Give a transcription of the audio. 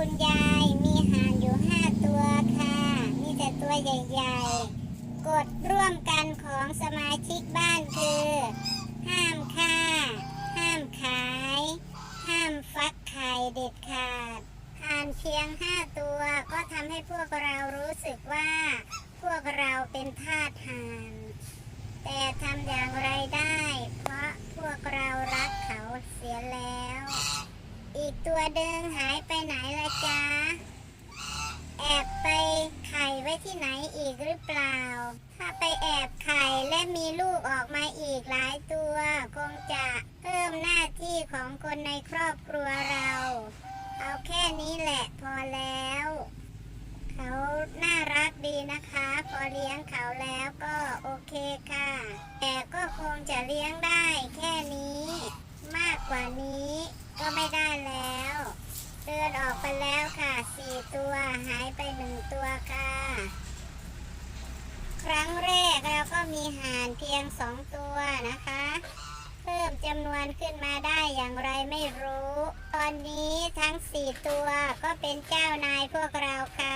คุณยาย มีห่านอยู่ห้าตัวค่ะ มีแต่ตัวใหญ่ๆ กฎร่วมกันของสมาชิกบ้านคือ ห้ามฆ่า ห้ามขาย ห้ามฟักไข่เด็ดขาดห่านเพียงห้าตัวก็ทำให้พวกเรารู้สึกว่า พวกเราเป็นทาสห่านแต่ทำอย่างไรได้ เพราะพวกเรารักเขาเสียแล้ว อีกตัวเดิงหายไปไหนละจ๊ะ แอบไปไข่ไว้ ที่ไหนอีกหรือเปล่า ถ้าไปแอบไข่และมีลูกออกมาอีกหลายตัว คงจะเพิ่มหน้าที่ของคนในครอบครัวเรา เอาแค่นี้แหละพอแล้ว เขาน่ารักดีนะคะ พอเลี้ยงเขาแล้วก็โอเคค่ะ แต่ก็คงจะเลี้ยงได้แค่นี้ มากกว่านี้ก็ไม่ได้แล้วเดินออกไปแล้วค่ะสี่ตัว หายไปหนึ่งตัวค่ะ ครั้งแรกเราก็มีห่านเพียงสองตัวนะคะ เพิ่มจำนวนขึ้นมาได้อย่างไรไม่รู้ ตอนนี้ทั้งสี่ตัวก็เป็นเจ้านายพวกเราค่ะ